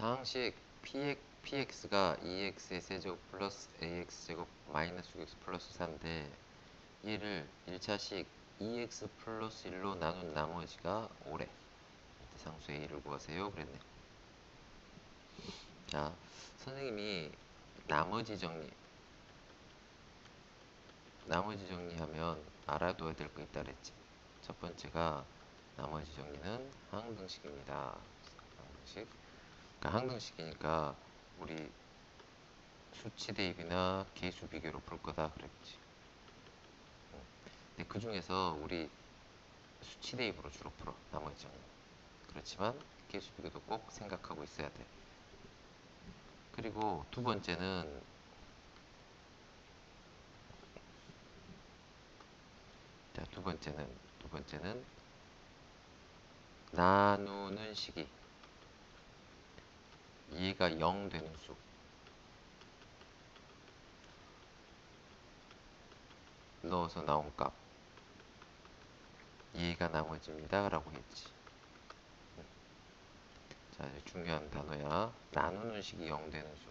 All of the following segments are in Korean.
다항식 px, px가 2x의 세제곱 플러스 ax제곱 마이너스 6x 플러스 4인데 얘를 1차식 2x 플러스 1로 나눈 나머지가 5래. 상수의 1을 구하세요. 그랬네. 자 선생님이 나머지 정리 나머지 정리하면 알아둬야 될 거 있다 그랬지. 첫 번째가 나머지 정리는 항등식입니다. 항등식 그러니까 항등식이니까 우리 수치 대입이나 개수 비교로 풀 거다 그랬지. 근데 그 중에서 우리 수치 대입으로 주로 풀어 나머지 정보. 그렇지만 개수 비교도 꼭 생각하고 있어야 돼. 그리고 두 번째는 자, 두 번째는 두 번째는 나누는 시기. 2가 0 되는 수 넣어서 나온 값. 2가 나머지입니다 라고 했지. 자 이제 중요한 단어야. 나누는 식이 0 되는 수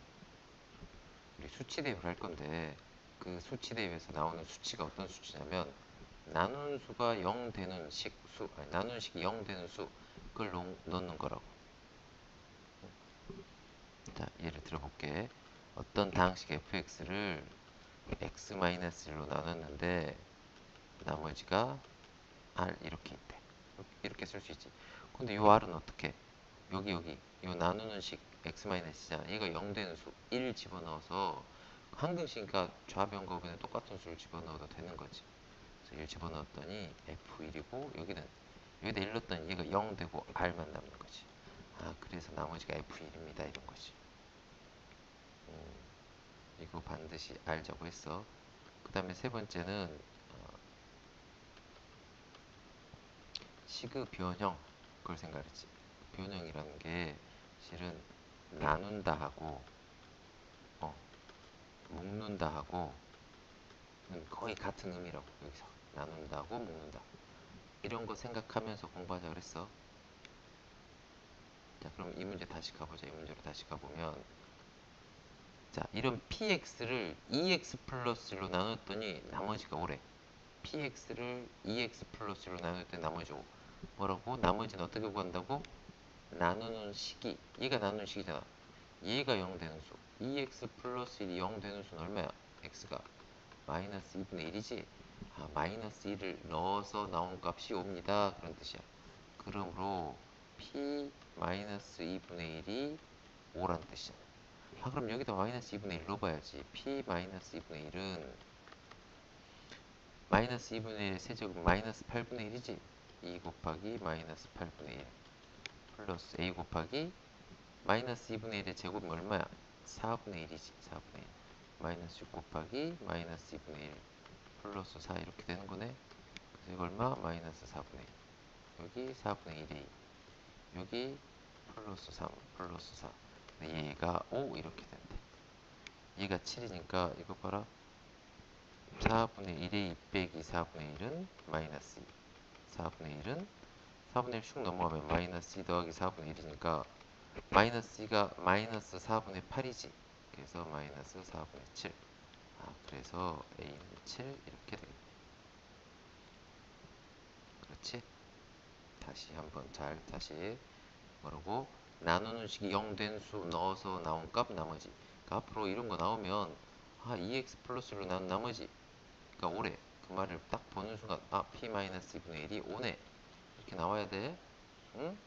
우리 수치 대입을 할 건데 그 수치 대입에서 나오는 수치가 어떤 수치냐면 나누는 수가 0 되는 식수 아니 나누는 식이 0 되는 수 그걸 넣는 거라고. 자, 예를 들어볼게. 어떤 다항식 fx를 x-1로 나눴는데, 나머지가 r 이렇게 있대. 이렇게 쓸 수 있지. 근데 요 r은 어떻게? 여기, 여기. 요 나누는 식 x-잖아. 얘가 0 되는 수, 1 집어넣어서, 좌변과 그냥 똑같은 수를 집어넣어도 되는 거지. 1 집어넣었더니 F1이고 여기는 여기다 1 넣었더니 얘가 0 되고 R만 남는 거지. 아 그래서 나머지가 F1입니다 이런 거지. 음, 이거 반드시 알자고 했어. 그 다음에 세 번째는 어, 시그 변형 그걸 생각했지. 변형이라는 게 실은 나눈다 하고 어, 묶는다 하고 거의 같은 의미라고 여기서 나눈다고 묶는다 이런 거 생각하면서 공부하자 그랬어 자 그럼 이 문제 다시 가보자. 이 문제로 다시 가보면. 자 이런 px를 2x 플러스 1로 나눴더니 나머지가 5래. px를 2x 플러스 1로 나눴더니 나머지 5 뭐라고? 나머지는 어떻게 구한다고? 나누는 식이. 얘가 나누는 식이잖아 얘가 0 되는 수. 2x 플러스 1이 0 되는 수는 얼마야? x가 마이너스 2분의 1이지? 아, 마이너스 1을 넣어서 나온 값이 옵니다. 그런 뜻이야. 그러므로 p 마이너스 2분의 1이 5란 뜻이야 아 그럼 여기다 마이너스 2분의 1 넣어봐야지. P 마이너스 2분의 1은 마이너스 2분의 1 세제곱 마이너스 8분의 1이지. 2 곱하기 마이너스 8분의 1 플러스 a 곱하기 마이너스 2분의 1의 제곱이 얼마야? 4분의 1이지 4분의 1 마이너스 6 곱하기 마이너스 2분의 1 플러스 4 이렇게 되는 거네. 그래서 이거 얼마? 마이너스 4분의 1 여기 4분의 1이 여기 플러스 3 플러스 4 얘가 5 이렇게 된대. 얘가 7이니까 이거 봐라. 4분의 1의 2 빼기 4분의 1은 마이너스 2 4분의 1은 4분의 1슉 넘어가면 마이너스 2 더하기 4분의 1이니까 마이너스 2가 마이너스 4분의 8이지. 그래서 마이너스 4분의 7 아, 그래서 A는 7 이렇게 되겠네. 그렇지? 다시 한번 잘 다시 뭐라고? 나누는 식이 0 된 수 넣어서 나온 값 나머지. 그러니까 앞으로 이런 거 나오면 아 2x 플러스로 나눈 나머지. 그러니까 올해 그 말을 딱 보는 순간 아 p 마이너스 2분의 1이 5네. 이렇게 나와야 돼. 응?